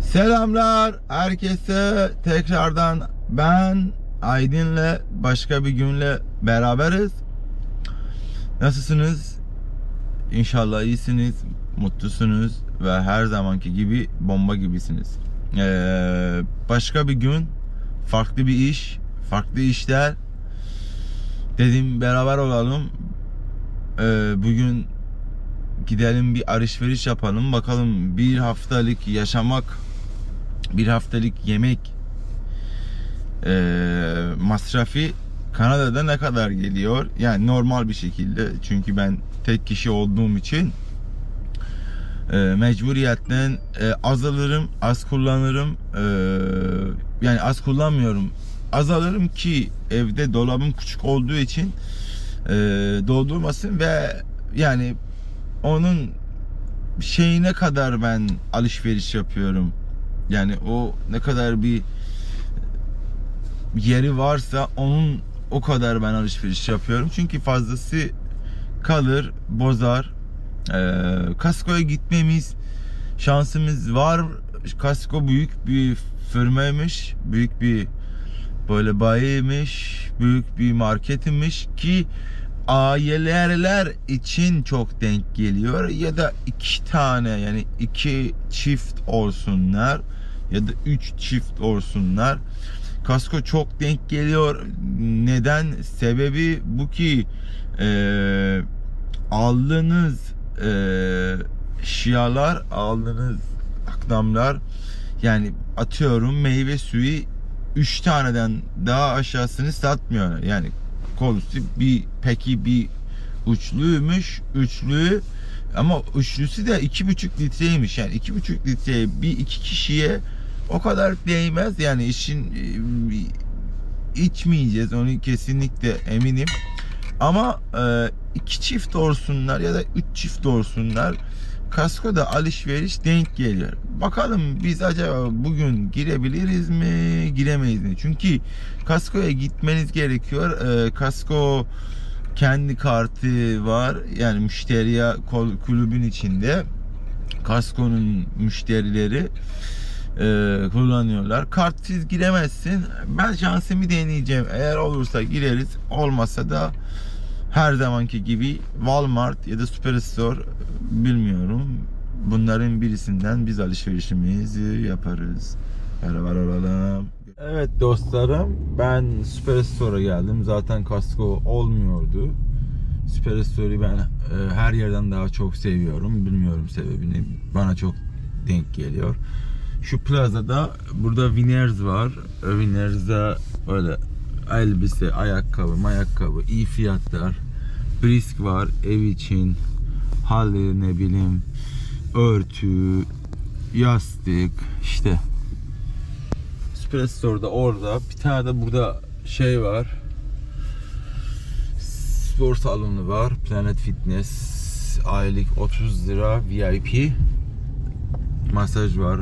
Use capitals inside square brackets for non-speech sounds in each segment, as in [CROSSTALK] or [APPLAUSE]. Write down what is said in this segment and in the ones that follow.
Selamlar herkese tekrardan ben Aydın'la başka bir günle beraberiz. Nasılsınız? İnşallah iyisiniz, mutlusunuz ve her zamanki gibi bomba gibisiniz. Ee, başka bir gün, farklı bir iş, farklı işler. Dedim beraber olalım. Ee, bugün gidelim bir alışveriş yapalım. Bakalım bir haftalık yaşamak, bir haftalık yemek eee masrafı Kanada'da ne kadar geliyor? Yani normal bir şekilde. Çünkü ben tek kişi olduğum için eee mecburiyetten eee, az alırım, az kullanırım. Eee, yani az kullanmıyorum. Az alırım ki evde dolabım küçük olduğu için eee, doldurmasın ve yani onun şeyine kadar ben alışveriş yapıyorum. Yani o ne kadar bir yeri varsa onun o kadar ben alışveriş yapıyorum. Çünkü fazlası kalır, bozar. Ee, kaskoya gitmemiz şansımız var. Kasko büyük bir firmaymış. Büyük bir böyle bayiymiş. Büyük bir marketmiş ki aileler için çok denk geliyor ya da iki tane yani iki çift olsunlar ya da üç çift olsunlar. Kasko çok denk geliyor. Neden? Sebebi bu ki e, aldığınız e, şialar aldığınız akdamlar yani atıyorum meyve suyu 3 taneden daha aşağısını satmıyor. Yani kolusu bir peki bir uçluymuş üçlü. Ama üçlüsü de iki buçuk litreymiş. Yani iki buçuk litreye bir iki kişiye o kadar değmez. Yani işin e, içmeyeceğiz onu kesinlikle eminim. Ama e, iki çift olsunlar ya da üç çift olsunlar kaskoda alışveriş denk geliyor. Bakalım biz acaba bugün girebiliriz mi, giremeyiz mi? Çünkü kaskoya gitmeniz gerekiyor. Ee, kasko kendi kartı var. Yani müşteriye kulübün içinde kaskonun müşterileri e, kullanıyorlar. Kartsız giremezsin. Ben şansımı deneyeceğim. Eğer olursa gireriz. Olmasa da her zamanki gibi Walmart ya da Superstore bilmiyorum. Bunların birisinden biz alışverişimizi yaparız. Beraber olalım. Evet dostlarım ben Superstore'a geldim. Zaten kasko olmuyordu. Superstore'u ben e, her yerden daha çok seviyorum. Bilmiyorum sebebini. Bana çok denk geliyor. Şu plazada burada Winners var. Winners'da öyle elbise, ayakkabı, ayakkabı, iyi fiyatlar. Brisk var ev için. Halı ne bileyim örtü, yastık işte. Superstore'da orada. Bir tane de burada şey var. Spor salonu var. Planet Fitness. Aylık 30 lira VIP. Masaj var.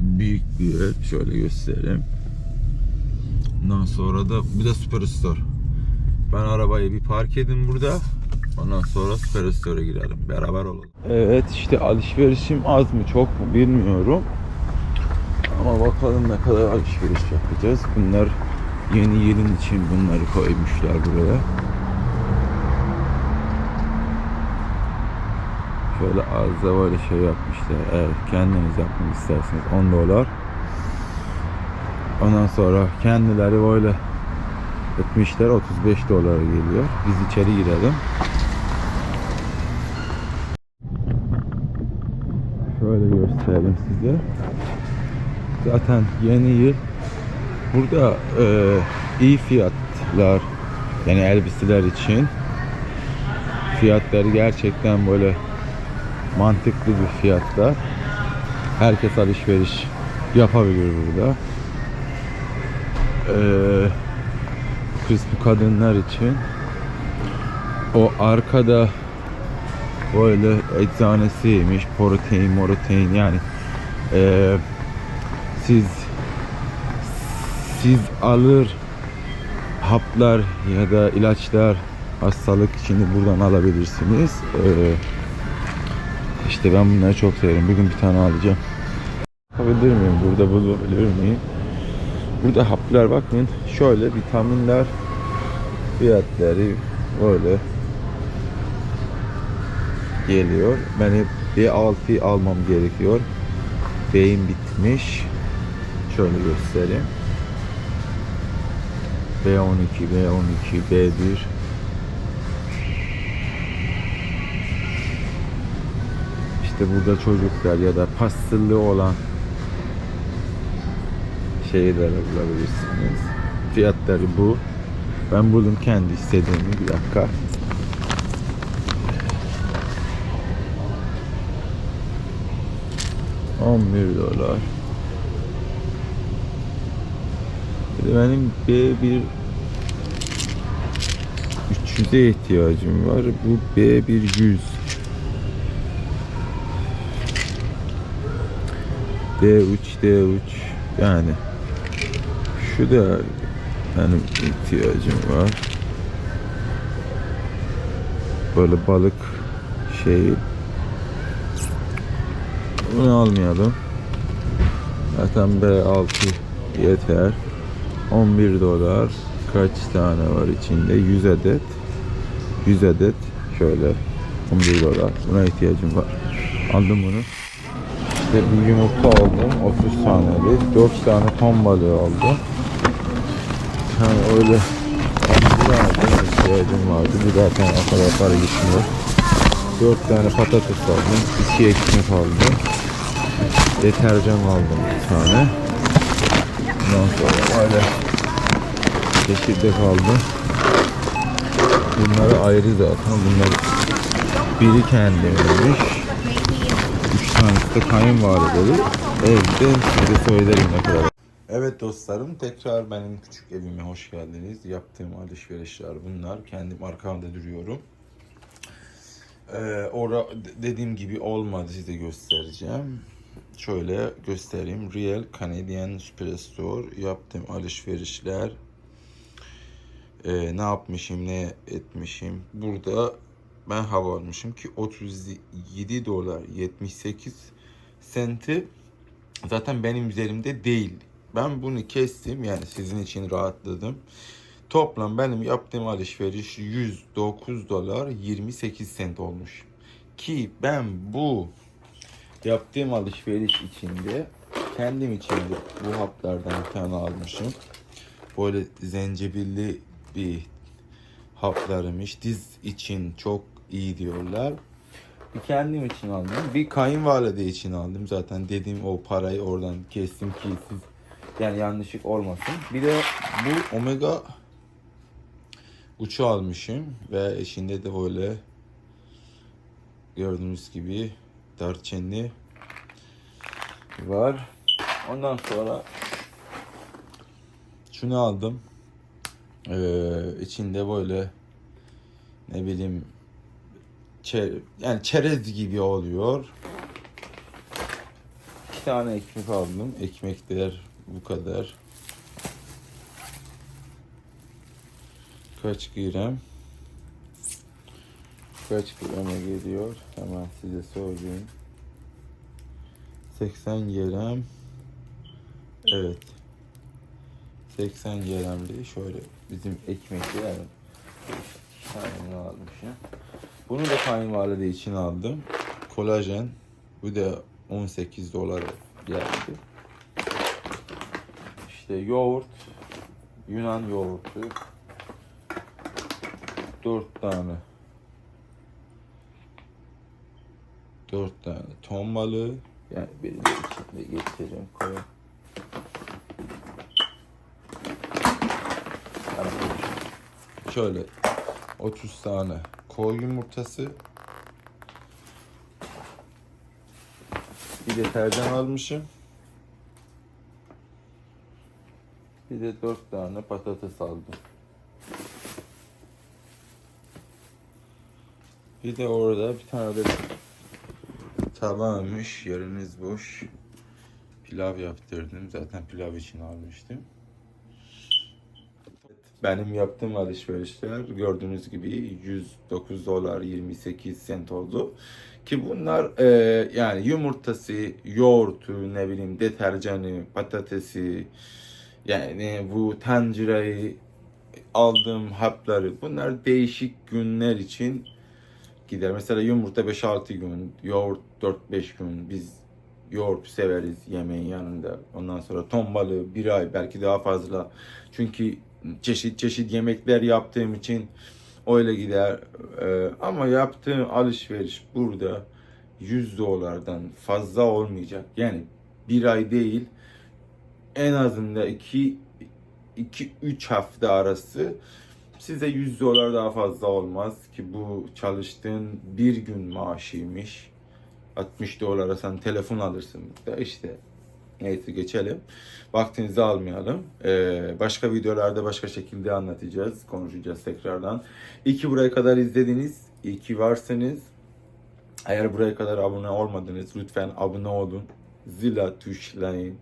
Büyük bir. Şöyle göstereyim. Ondan sonra da bir de Superstore. Ben arabayı bir park edin burada. Ondan sonra Superstore'a girelim. Beraber olalım. Evet işte alışverişim az mı çok mu bilmiyorum. Ama bakalım ne kadar alışveriş yapacağız. Bunlar yeni yılın için bunları koymuşlar buraya. Şöyle az da böyle şey yapmışlar. Eğer kendiniz yapmak isterseniz 10 dolar. Ondan sonra kendileri böyle etmişler 35 dolara geliyor. Biz içeri girelim. Şöyle gösterelim size. Zaten yeni yıl burada e, iyi fiyatlar yani elbiseler için fiyatları gerçekten böyle mantıklı bir fiyatlar. Herkes alışveriş yapabilir burada. Ee, kısmı kadınlar için o arkada böyle eczanesiymiş protein morotein yani ee, siz siz alır haplar ya da ilaçlar hastalık için buradan alabilirsiniz. Ee, işte ben bunları çok severim. Bugün bir tane alacağım. Bakabilir miyim? Burada bulabilir miyim? Burada haplar bakın. Şöyle vitaminler fiyatları böyle geliyor. Ben hep B6 almam gerekiyor. Beyin bitmiş. Şöyle göstereyim. B12, B12, B1 İşte burada çocuklar ya da pastırlı olan şeyleri bulabilirsiniz. Fiyatları bu. Ben buldum kendi istediğimi. Bir dakika. On bir dolar. Benim B1 300'e ihtiyacım var. Bu B1 100. D3 D3 yani şu da benim ihtiyacım var. Böyle balık şeyi bunu almayalım. Zaten B6 yeter. 11 dolar kaç tane var içinde? 100 adet. 100 adet şöyle 11 dolar. Buna ihtiyacım var. Aldım bunu. İşte bir yumurta aldım 30 taneli. 4 tane ton balığı aldım. Yani öyle 11 tane ihtiyacım vardı. Bir zaten o kadar para gitmiyor. 4 tane patates aldım. 2 ekmek aldım. Deterjan aldım bir tane. Ondan sonra öyle çekirdek aldım. Bunları ayrı zaten. Bunlar biri kendimmiş. Üç tanesi de kayınvalidedir. Evde size söylerim ne kadar. Evet dostlarım tekrar benim küçük evime hoş geldiniz. Yaptığım alışverişler bunlar. Kendim arkamda duruyorum. Ee, ora dediğim gibi olmadı size göstereceğim. Şöyle göstereyim. Real Canadian Superstore yaptığım alışverişler. Ee, ne yapmışım, ne etmişim. Burada ben hava almışım ki 37 dolar 78 senti zaten benim üzerimde değil. Ben bunu kestim yani sizin için rahatladım. Toplam benim yaptığım alışveriş 109 dolar 28 sent olmuş. Ki ben bu yaptığım alışveriş içinde kendim için bu haplardan bir tane almışım. Böyle zencebilli bir haplarımış. Diz için çok iyi diyorlar. Bir kendim için aldım. Bir kayınvalide için aldım. Zaten dediğim o parayı oradan kestim ki siz yani yanlışlık olmasın. Bir de bu omega uçu almışım ve içinde de böyle gördüğünüz gibi darçinli var. Ondan sonra şunu aldım. Ee, içinde böyle ne bileyim çer yani çerez gibi oluyor. İki tane ekmek aldım. Ekmekler bu kadar. Kaç gram? Kaç grama geliyor? Hemen size söyleyeyim. 80 gram. Evet. 80 gramlı şöyle bizim ekmekli yani. Tane almışım. Bunu da kayınvalide için aldım. Kolajen. Bu da 18 dolar geldi. İşte yoğurt. Yunan yoğurtu. 4 tane. 4 tane ton balığı. Yani de içinde getireceğim koyayım. Şöyle 30 tane koy yumurtası. Bir deterjan almışım. Bir de 4 tane patates aldım. Bir de orada bir tane de tabağımış. Yeriniz boş. Pilav yaptırdım. Zaten pilav için almıştım. benim yaptığım alışverişler gördüğünüz gibi 109 dolar 28 sent oldu. Ki bunlar e, yani yumurtası, yoğurtu, ne bileyim deterjanı, patatesi, yani bu tencereyi aldığım hapları bunlar değişik günler için gider. Mesela yumurta 5-6 gün, yoğurt 4-5 gün. Biz yoğurt severiz yemeğin yanında. Ondan sonra ton balığı bir ay belki daha fazla. Çünkü çeşit çeşit yemekler yaptığım için öyle gider. Ee, ama yaptığım alışveriş burada 100 dolardan fazla olmayacak. Yani bir ay değil en azından 2 2-3 hafta arası size 100 dolar daha fazla olmaz ki bu çalıştığın bir gün maaşıymış. 60 dolara sen telefon alırsın da işte neyse geçelim. Vaktinizi almayalım. Ee, başka videolarda başka şekilde anlatacağız, konuşacağız tekrardan. İyi ki buraya kadar izlediniz. İyi ki varsınız. Eğer buraya kadar abone olmadınız lütfen abone olun. Zila tuşlayın.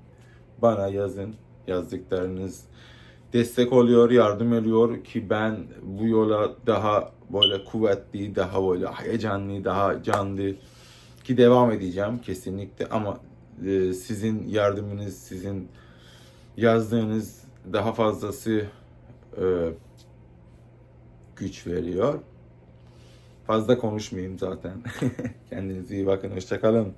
Bana yazın. Yazdıklarınız destek oluyor, yardım ediyor ki ben bu yola daha böyle kuvvetli, daha böyle heyecanlı, daha canlı ki devam edeceğim kesinlikle ama e, sizin yardımınız, sizin yazdığınız daha fazlası e, güç veriyor. Fazla konuşmayayım zaten. [LAUGHS] Kendinize iyi bakın. Hoşçakalın.